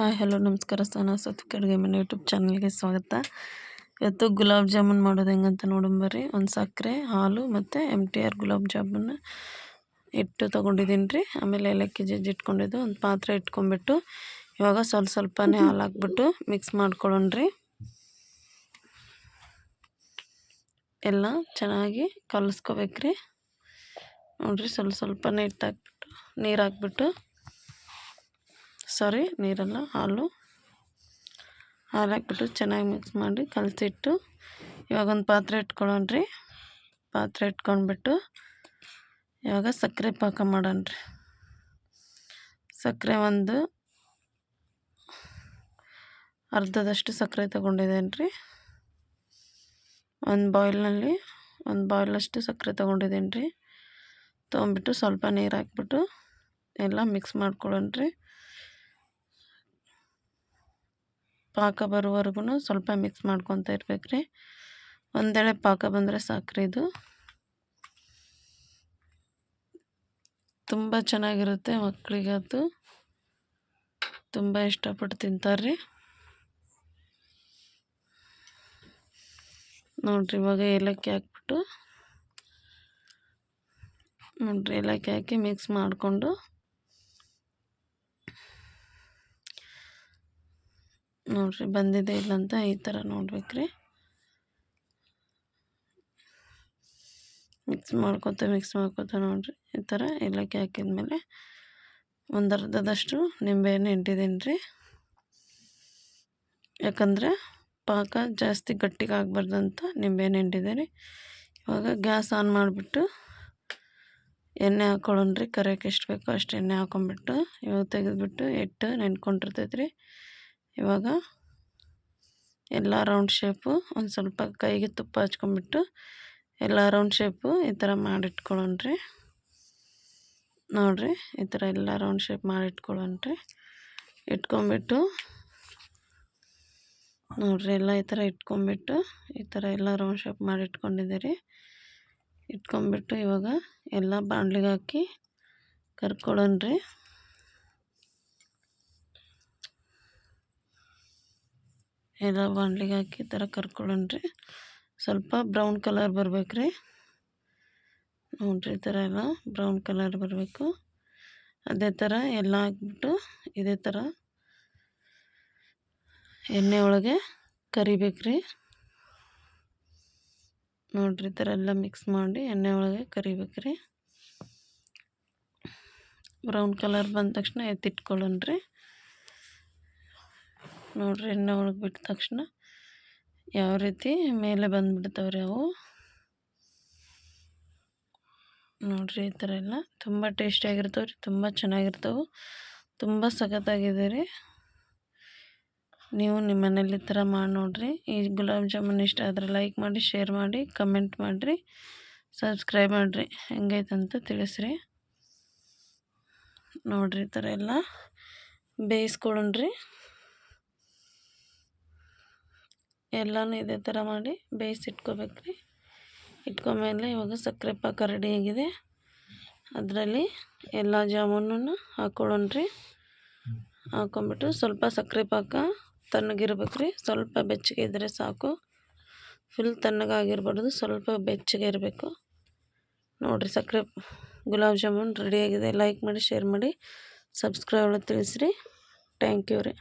Hi, hello, ನಮಸ್ಕಾರ. ಸನ ಸತ್ಕ ಅಡುಗೆ ಮನೆ ಯೂಟ್ಯೂಬ್ ಚಾನಲ್ಗೆ ಸ್ವಾಗತ. ಇವತ್ತು ಗುಲಾಬ್ ಜಾಮೂನ್ ಮಾಡೋದು ಹೆಂಗಂತ ನೋಡಂಬರ್ರಿ ಒಂದು ಸಕ್ಕರೆ, ಹಾಲು ಮತ್ತು M T R gulab jamun ಇಟ್ಟು ತೊಗೊಂಡಿದ್ದೀನಿ ರೀ. ಆಮೇಲೆ ಏಲಕ್ಕಿ ಜಜ್ಜಿ ಇಟ್ಕೊಂಡಿದ್ದು. ಒಂದು ಪಾತ್ರೆ ಇಟ್ಕೊಂಡ್ಬಿಟ್ಟು ಇವಾಗ ಸ್ವಲ್ಪ ಸ್ವಲ್ಪನೇ ಹಾಲು ಹಾಕ್ಬಿಟ್ಟು ಮಿಕ್ಸ್ ಮಾಡ್ಕೊಳ್ಳೋಣ್ರಿ ಎಲ್ಲ ಚೆನ್ನಾಗಿ ಕಲಿಸ್ಕೋಬೇಕ್ರಿ. ನೋಡಿರಿ, ಸ್ವಲ್ಪ ಸ್ವಲ್ಪನೇ ಇಟ್ಟಾಕ್ಬಿಟ್ಟು ನೀರು ಹಾಕ್ಬಿಟ್ಟು. ಸಾರಿ, ನೀರಲ್ಲ, ಹಾಲು. ಹಾಲು ಹಾಕ್ಬಿಟ್ಟು ಚೆನ್ನಾಗಿ ಮಿಕ್ಸ್ ಮಾಡಿ ಕಲಸಿಟ್ಟು ಇವಾಗ ಒಂದು ಪಾತ್ರೆ ಇಟ್ಕೊಳ್ಳೋಣ್ರಿ. ಪಾತ್ರೆ ಇಟ್ಕೊಂಡ್ಬಿಟ್ಟು ಇವಾಗ ಸಕ್ಕರೆ ಪಾಕ ಮಾಡೋಣ್ರಿ. ಸಕ್ಕರೆ ಒಂದು ಅರ್ಧದಷ್ಟು ಸಕ್ಕರೆ ತೊಗೊಂಡಿದ್ದೇನೆ ರೀ ಒಂದು ಬಾಯ್ಲ್ನಲ್ಲಿ ಒಂದು ಬಾಯ್ಲಷ್ಟು ಸಕ್ಕರೆ ತೊಗೊಂಡಿದ್ದೇನೆ ರೀ ತೊಗೊಂಬಿಟ್ಟು ಸ್ವಲ್ಪ ನೀರು ಹಾಕ್ಬಿಟ್ಟು ಎಲ್ಲ ಮಿಕ್ಸ್ ಮಾಡ್ಕೊಳ್ಳೋಣ್ರಿ. ಪಾಕ ಬರೋವರೆಗೂ ಸ್ವಲ್ಪ ಮಿಕ್ಸ್ ಮಾಡ್ಕೊತ ಇರ್ಬೇಕು ರೀ. ಒಂದೆಳೆ ಪಾಕ ಬಂದರೆ ಸಾಕ್ರಿ ಇದು. ತುಂಬ ಚೆನ್ನಾಗಿರುತ್ತೆ ಮಕ್ಕಳಿಗದು ತುಂಬ ಇಷ್ಟಪಟ್ಟು ತಿಂತಾರೆ ನೋಡಿರಿ ಇವಾಗ ಏಲಕ್ಕಿ ಹಾಕ್ಬಿಟ್ಟು. ನೋಡಿರಿ ಏಲಕ್ಕಿ ಹಾಕಿ ಮಿಕ್ಸ್ ಮಾಡಿಕೊಂಡು. ನೋಡಿರಿ ಬಂದಿದೆ ಇಲ್ಲ ಅಂತ ಈ ಥರ ನೋಡ್ಬೇಕ್ರಿ. ಮಿಕ್ಸ್ ಮಾಡ್ಕೊತ ಮಿಕ್ಸ್ ಮಾಡ್ಕೊತ ನೋಡಿರಿ. ಈ ಥರ ಏಲಕ್ಕಿ ಹಾಕಿದ್ಮೇಲೆ ಒಂದು ಅರ್ಧದಷ್ಟು ನಿಂಬೆಹಣ್ಣು ಇಟ್ಟಿದ್ದೀನಿ ರೀ ಯಾಕಂದರೆ ಪಾಕ ಜಾಸ್ತಿ ಗಟ್ಟಿಗೆ ಅಂತ ನಿಂಬೆಹಣ್ಣು ಹಿಂಡಿದ್ದೀನಿ ಇವಾಗ ಗ್ಯಾಸ್ ಆನ್ ಮಾಡಿಬಿಟ್ಟು ಎಣ್ಣೆ ಹಾಕ್ಕೊಳ್ಳೋಣ್ರಿ ಕರೆಯೋಕೆ ಎಷ್ಟು ಬೇಕೋ ಅಷ್ಟು ಎಣ್ಣೆ ಹಾಕೊಂಡ್ಬಿಟ್ಟು ಇವಾಗ ತೆಗೆದುಬಿಟ್ಟು ಇಟ್ಟು ನೆನ್ಕೊಂಡಿರ್ತೈತೆ ರೀ ಇವಾಗ ಎಲ್ಲ ರೌಂಡ್ ಶೇಪು ಒಂದು ಸ್ವಲ್ಪ ಕೈಗೆ ತುಪ್ಪ ಹಚ್ಕೊಂಬಿಟ್ಟು ಎಲ್ಲ ರೌಂಡ್ ಶೇಪು ಈ ಥರ ಮಾಡಿಟ್ಕೊಳ್ಳೋಣ್ರಿ. ನೋಡಿರಿ, ಈ ಥರ ಎಲ್ಲ ರೌಂಡ್ ಶೇಪ್ ಮಾಡಿಟ್ಕೊಳ್ಳೋಣ್ರಿ. ಇಟ್ಕೊಂಬಿಟ್ಟು ನೋಡಿರಿ, ಎಲ್ಲ ಈ ಥರ ಇಟ್ಕೊಂಬಿಟ್ಟು ಈ ಥರ ಎಲ್ಲ ರೌಂಡ್ ಶೇಪ್ ಮಾಡಿ ಇಟ್ಕೊಂಡಿದ್ದೀರಿ ಇಟ್ಕೊಂಬಿಟ್ಟು ಇವಾಗ ಎಲ್ಲ ಬಾಣಲಿಗೆ ಹಾಕಿ ಕರ್ಕೊಳ್ಳೋಣ್ರಿ. ಎಲ್ಲ ಬಾಂಡ್ಲಿಗೆ ಹಾಕಿ ಥರ ಕರ್ಕೊಳ್ಳೋಣ್ರಿ. ಸ್ವಲ್ಪ ಬ್ರೌನ್ ಕಲರ್ ಬರಬೇಕು ರೀ ನೋಡಿರಿ ಈ ಥರ ಎಲ್ಲ ಬ್ರೌನ್ ಕಲರ್ ಬರಬೇಕು. ಅದೇ ಥರ ಎಲ್ಲ ಹಾಕ್ಬಿಟ್ಟು ಇದೇ ಥರ ಎಣ್ಣೆ ಒಳಗೆ ಕರಿಬೇಕು ರೀ ನೋಡಿರಿ ಈ ಥರ ಎಲ್ಲ ಮಿಕ್ಸ್ ಮಾಡಿ ಎಣ್ಣೆ ಒಳಗೆ ಕರಿಬೇಕು ರೀ ಬ್ರೌನ್ ಕಲರ್ ಬಂದ ತಕ್ಷಣ ಎತ್ತಿಟ್ಕೊಳ್ಳೋಣ್ರಿ. ನೋಡಿರಿ ಎಣ್ಣೆ ಒಳಗೆ ಬಿಟ್ಟ ತಕ್ಷಣ ಯಾವ ರೀತಿ ಮೇಲೆ ಬಂದುಬಿಡ್ತಾವ್ರಿ ಅವು. ನೋಡಿರಿ ಈ ಥರ ಎಲ್ಲ ತುಂಬ ಟೇಸ್ಟಿಯಾಗಿರ್ತಾವೆ ರೀ, ತುಂಬ ಚೆನ್ನಾಗಿರ್ತವೆ, ತುಂಬ ಸಖತ್ತಾಗಿದೆ ರೀ. ನೀವು ನಿಮ್ಮ ಮನೇಲಿ ಈ ಥರ ಮಾಡಿ ನೋಡಿರಿ, ಈ ಗುಲಾಬ್ ಜಾಮೂನ್ ಇಷ್ಟ ಆದರೆ ಲೈಕ್ ಮಾಡಿ ಶೇರ್ ಮಾಡಿ ಕಮೆಂಟ್ ಮಾಡಿರಿ ಸಬ್ಸ್ಕ್ರೈಬ್ ಮಾಡಿರಿ ಹೆಂಗೈತಂತ ತಿಳಿಸ್ರಿ. ನೋಡಿರಿ ಈ ಥರ ಎಲ್ಲ ಬೇಯಿಸ್ಕೊಳ್ಳೋಣ್ರಿ ಎಲ್ಲನೂ ಇದೇ ಥರ ಮಾಡಿ ಬೇಯಿಸಿ ಇಟ್ಕೋಬೇಕ್ರಿ. ಇಟ್ಕೊಂಡ್ಮೇಲೆ ಇವಾಗ ಸಕ್ಕರೆ ಪಾಕ ರೆಡಿ ಆಗಿದೆ. ಅದರಲ್ಲಿ ಎಲ್ಲ ಜಾಮೂನನ್ನು ಹಾಕ್ಕೊಳ್ಳೋಣ್ರಿ ಹಾಕ್ಕೊಂಬಿಟ್ಟು ಸ್ವಲ್ಪ ಸಕ್ಕರೆ ಪಾಕ ತಣ್ಣಗಿರ್ಬೇಕು ರೀ ಸ್ವಲ್ಪ ಬೆಚ್ಚಗೆ ಇದ್ದರೆ ಸಾಕು. ಫುಲ್ ತಣ್ಣಗಾಗಿರ್ಬಾರ್ದು. ಸ್ವಲ್ಪ ಬೆಚ್ಚಗೆ ಇರಬೇಕು. ನೋಡಿರಿ ಸಕ್ಕರೆ ಗುಲಾಬ್ ಜಾಮೂನ್ ರೆಡಿಯಾಗಿದೆ ಲೈಕ್ ಮಾಡಿ ಶೇರ್ ಮಾಡಿ ಸಬ್ಸ್ಕ್ರೈಬ್ ತಿಳಿಸ್ರಿ. ಥ್ಯಾಂಕ್ ಯು ರೀ.